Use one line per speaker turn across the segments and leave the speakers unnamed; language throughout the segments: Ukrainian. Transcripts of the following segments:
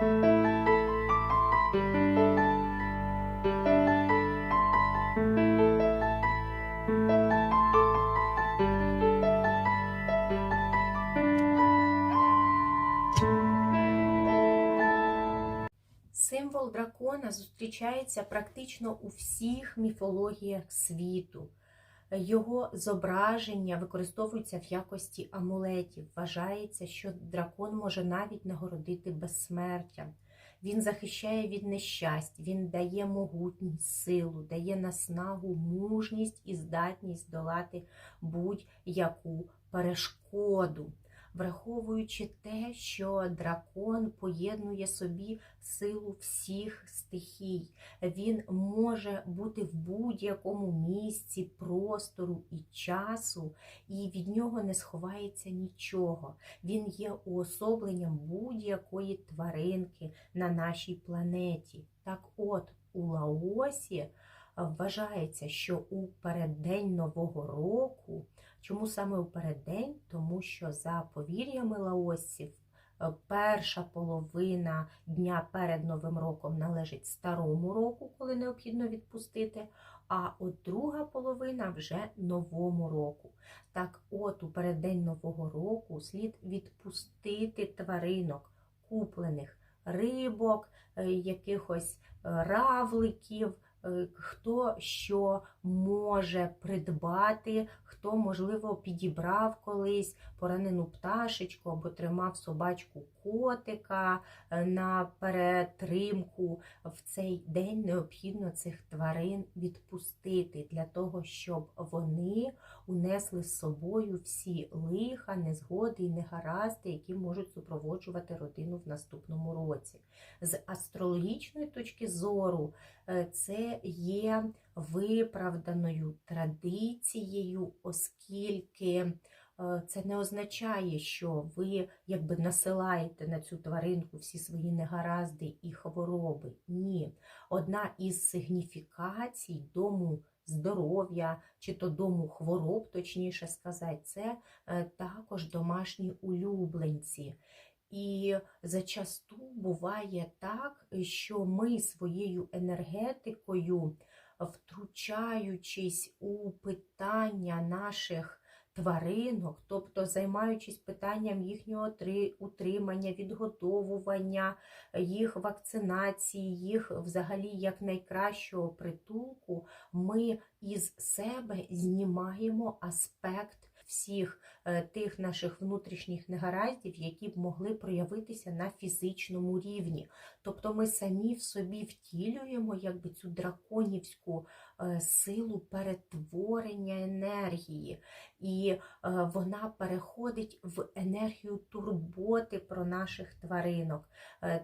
Символ дракона зустрічається практично у всіх міфологіях світу. Його зображення використовуються в якості амулетів. Вважається, що дракон може навіть нагородити безсмертям. Він захищає від нещасть, він дає могутність, силу, дає наснагу, мужність і здатність долати будь-яку перешкоду враховуючи те, що дракон поєднує собі силу всіх стихій. Він може бути в будь-якому місці, простору і часу, і від нього не сховається нічого. Він є уособленням будь-якої тваринки на нашій планеті. Так от, у Лаосі вважається, що у переддень Нового року Чому саме у переддень? Тому що за повір'ями лаосців е, перша половина дня перед Новим роком належить старому року, коли необхідно відпустити, а от друга половина вже новому року. Так от у переддень Нового року слід відпустити тваринок, куплених рибок, е, якихось е, равликів. Хто що може придбати, хто, можливо, підібрав колись поранену пташечку або тримав собачку котика е, на перетримку. В цей день необхідно цих тварин відпустити для того, щоб вони унесли з собою всі лиха, незгоди і негаразди, які можуть супроводжувати родину в наступному році. З астрологічної точки зору, е, є виправданою традицією, оскільки е, це не означає, що ви якби насилаєте на цю тваринку всі свої негаразди і хвороби. Ні. Одна із сигніфікацій дому здоров'я чи то дому хвороб, точніше сказати, це е, також домашні улюбленці. І зачасту буває так, що ми своєю енергетикою втручаючись у питання наших тваринок, тобто займаючись питанням їхнього утримання, відготовування, їх вакцинації, їх взагалі як найкращого притулку, ми із себе знімаємо аспект всіх е, тих наших внутрішніх негараздів, які б могли проявитися на фізичному рівні. Тобто ми самі в собі втілюємо якби цю драконівську силу перетворення енергії, і е, вона переходить в енергію турботи про наших тваринок.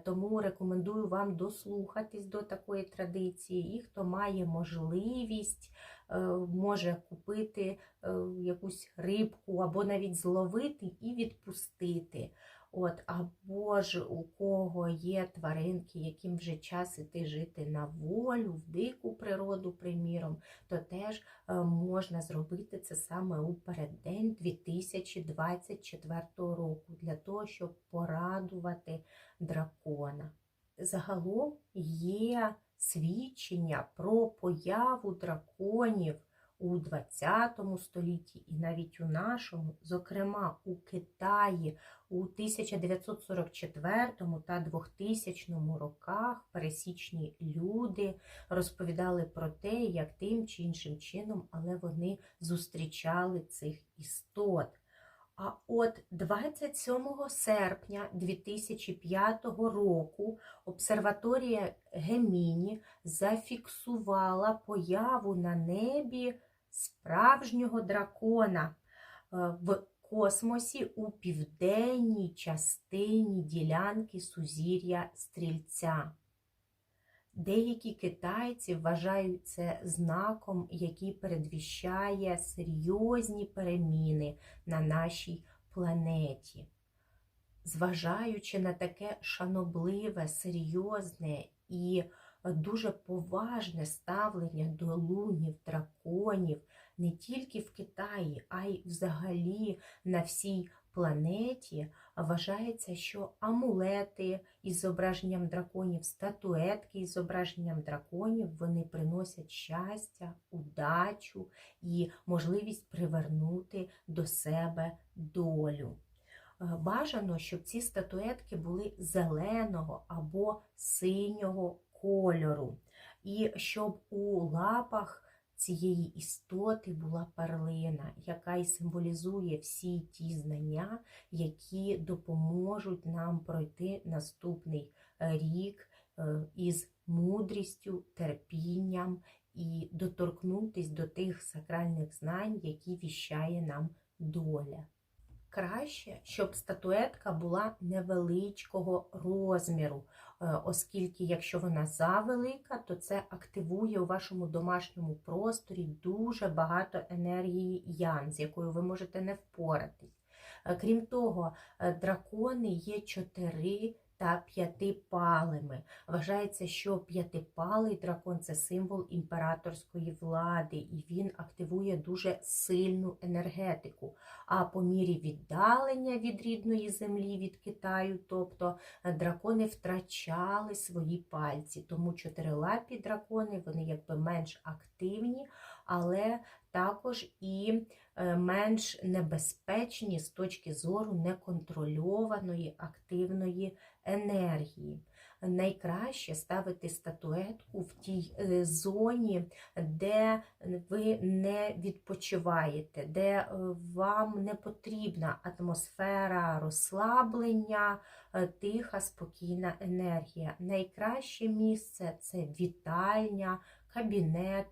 Тому рекомендую вам дослухатись до такої традиції, і хто має можливість. Е, може купити е, якусь рибку, або навіть зловити і відпустити. От, Або ж у кого є тваринки, яким вже час іти жити на волю, в дику природу, приміром, то теж е, можна зробити це саме у переддень 2024 року, для того, щоб порадувати дракона. Загалом є свідчення про появу драконів у ХХ столітті і навіть у нашому, зокрема у Китаї у 1944 та 2000 роках пересічні люди розповідали про те, як тим чи іншим чином, але вони зустрічали цих істот. А от 27 серпня 2005 року обсерваторія Геміні зафіксувала появу на небі справжнього дракона е, в космосі у південній частині ділянки Сузір'я Стрільця. Деякі китайці вважають це знаком, який передвіщає серйозні переміни на нашій планеті. Зважаючи на таке шанобливе, серйозне і дуже поважне ставлення до лунів, драконів не тільки в Китаї, а й взагалі на всій планеті, Вважається, що амулети із зображенням драконів, статуетки із зображенням драконів вони приносять щастя, удачу і можливість привернути до себе долю. Е, Бажано, щоб ці статуетки були зеленого або синього кольору, і щоб у лапах цієї істоти була перлина, яка й символізує всі ті знання, які допоможуть нам пройти наступний е, рік е, із мудрістю, терпінням і доторкнутись до тих сакральних знань, які віщає нам доля. Краще, щоб статуетка була невеличкого розміру, е, оскільки якщо вона завелика, то це активує у вашому домашньому просторі дуже багато енергії ян, з якою ви можете не впоратись. Е, Крім того, е, дракони є чотири та п'ятипалими. Вважається, що п'ятипалий дракон це символ імператорської влади, і він активує дуже сильну енергетику. А по мірі віддалення від рідної землі, від Китаю, тобто дракони втрачали свої пальці. Тому чотирилапі дракони вони якби менш активні, але також і е, менш небезпечні з точки зору неконтрольованої активної енергії. Найкраще ставити статуетку в тій е, зоні, де ви не відпочиваєте, де е, вам не потрібна атмосфера розслаблення, тиха, спокійна енергія. Найкраще місце це вітальня, кабінет,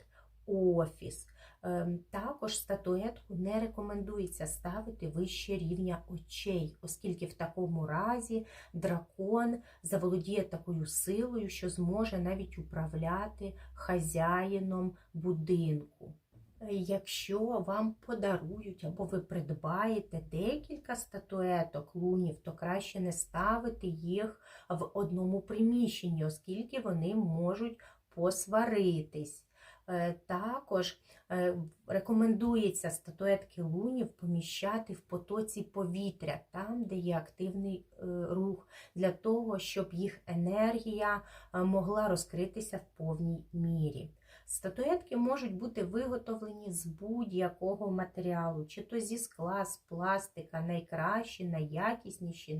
офіс. Ем, Також статуетку не рекомендується ставити вище рівня очей, оскільки в такому разі дракон заволодіє такою силою, що зможе навіть управляти хазяїном будинку. Е, Якщо вам подарують або ви придбаєте декілька статуеток лунів, то краще не ставити їх в одному приміщенні, оскільки вони можуть посваритись. Е, Також е, рекомендується статуетки лунів поміщати в потоці повітря, там, де є активний е, рух, для того, щоб їх енергія могла розкритися в повній мірі. Статуетки можуть бути виготовлені з будь-якого матеріалу, чи то зі скла, з пластика, найкращі, найякісніші,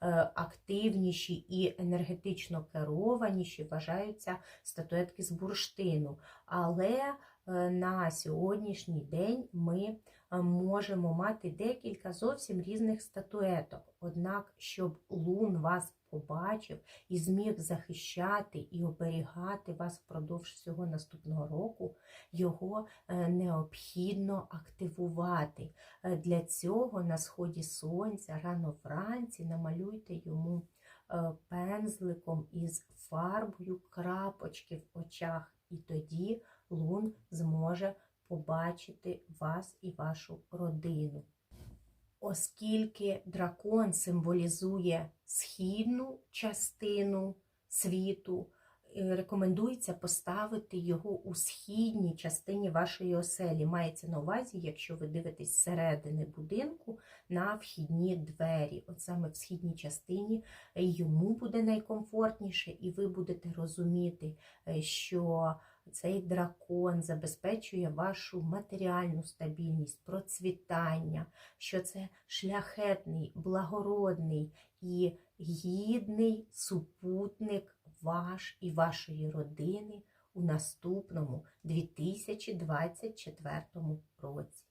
найактивніші і енергетично керованіші вважаються статуетки з бурштину. Але е, на сьогоднішній день ми е, можемо мати декілька зовсім різних статуеток. Однак, щоб лун вас побачив і зміг захищати і оберігати вас впродовж всього наступного року, його е, необхідно активувати. Е, Для цього на сході сонця рано вранці намалюйте йому е, пензликом із фарбою крапочки в очах, і тоді лун зможе побачити вас і вашу родину. Оскільки дракон символізує східну частину світу, е, рекомендується поставити його у східній частині вашої оселі. Мається на увазі, якщо ви дивитесь зсередини будинку на вхідні двері. От саме в східній частині йому буде найкомфортніше, і ви будете розуміти, е, що цей дракон забезпечує вашу матеріальну стабільність, процвітання, що це шляхетний, благородний і гідний супутник ваш і вашої родини у наступному 2024 році.